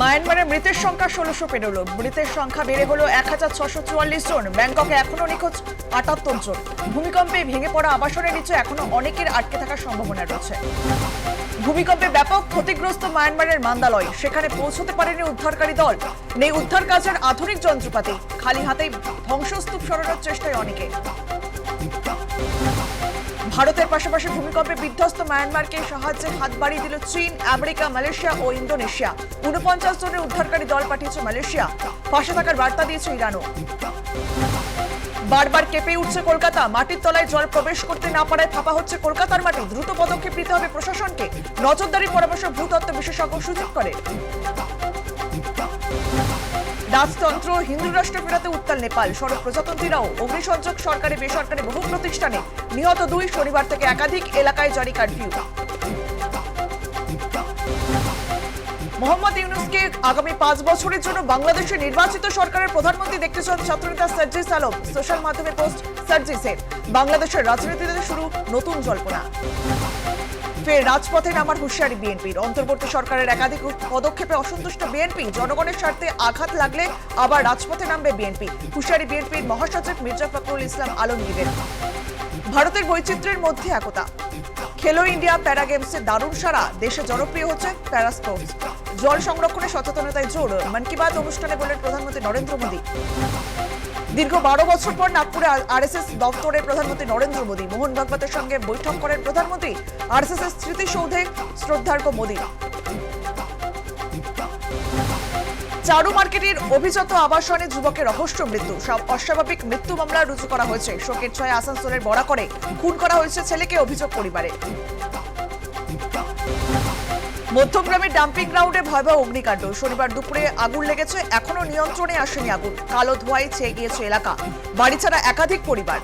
মায়ানমারের মৃতের সংখ্যা ষোলোশো পেরোলো। মৃতের সংখ্যা বেড়ে হলো এক হাজার ছশো চুয়াল্লিশ জন। ব্যাংককে এখনও নিখোঁজ আটাত্তর জন। ভূমিকম্পে ভেঙে পড়া আবাসনের নিচে এখনও অনেকের আটকে থাকার সম্ভাবনা রয়েছে। ভূমিকম্পে ব্যাপক ক্ষতিগ্রস্ত মায়ানমারের মান্দালয়। সেখানে পৌঁছতে পারেনি উদ্ধারকারী দল। নেই উদ্ধার কাজের আধুনিক যন্ত্রপাতি। খালি হাতেই ধ্বংসস্তূপ সরানোর চেষ্টায় অনেকে। ভারতের পাশাপাশি ভূমিকম্পে বিধ্বস্ত মায়ানমারকে সাহায্যের হাত বাড়িয়ে দিল চীন, আমেরিকা, মালয়েশিয়া ও ইন্দোনেশিয়া। উনপঞ্চাশ জনের উদ্ধারকারী দল পাঠিয়েছে মালয়েশিয়া। পাশে থাকার বার্তা দিয়েছে ইরানও। বারবার কেঁপে উঠছে কলকাতা। মাটির তলায় জল প্রবেশ করতে না পারায় ফাঁপা হচ্ছে কলকাতার মাটি। দ্রুত পদক্ষেপ নিতে হবে প্রশাসনকে। নজরদারি পরামর্শ ভূতত্ত্ব বিশেষজ্ঞ সুযোগ করে। রাজতন্ত্র, হিন্দু রাষ্ট্র ফেরাতে উত্তাল নেপাল। সড়ক প্রজাতন্ত্রীরাও অগ্নিসংযোগ সরকারি বেসরকারি বহু প্রতিষ্ঠানে নিহত দুই শনিবার থেকে একাধিক এলাকায় জারি কারফিউ। মোহাম্মদ ইউনুসকে আগামী পাঁচ বছরের জন্য বাংলাদেশের নির্বাচিত সরকারের প্রধানমন্ত্রী দেখতে চান ছাত্রনেতা সার্জিস আলম। সোশ্যাল মাধ্যমে পোস্ট সার্জিসের বাংলাদেশের রাজনীতিতে শুরু নতুন জল্পনা। ফের রাজপথে নামার হুঁশিয়ারি বিএনপির। অন্তর্বর্তী সরকারের একাধিক পদক্ষেপে অসন্তুষ্ট বিএনপি। জনগণের স্বার্থে আঘাত লাগলে আবার রাজপথে নামবে বিএনপি। হুঁশিয়ারি বিএনপির মহাসচিব মির্জা ফখরুল ইসলাম আলমগীরের। ভারতের বৈচিত্র্যের মধ্যে একতা। খেলো ইন্ডিয়া প্যারা গেমসে দারুণ সারা দেশে জনপ্রিয় হচ্ছে প্যারা স্পোর্টস। জল সংরক্ষণে সচেতনতায় জোর, মন কি বাত অনুষ্ঠানে বললেন প্রধানমন্ত্রী নরেন্দ্র মোদী। দীর্ঘ বারো বছর পর নাগপুরে আরএসএস দপ্তরে প্রধানমন্ত্রী নরেন্দ্র মোদী। মোহন ভাগবতের সঙ্গে বৈঠক করেন প্রধানমন্ত্রী। আরএসএস স্মৃতিসৌধে শ্রদ্ধার্ঘ মোদী। চারু মার্কেটের অভিজাত আবাসনে যুবকের রহস্য মৃত্যু। সব অস্বাভাবিক মৃত্যু মামলা রুজু করা হয়েছে। শোকের ছয় আসানসোলের বড়া করে খুন করা হয়েছে ছেলেকে অভিযোগ পরিবারে। মধ্যগ্রামের ডাম্পিং গ্রাউন্ডে ভয়াবহ অগ্নিকাণ্ড। শনিবার দুপুরে আগুন লেগেছে, এখনও নিয়ন্ত্রণে আসেনি আগুন। কালো ধোঁয়ায় ছেয়ে গিয়েছে এলাকা। বাড়ি ছাড়া একাধিক পরিবার।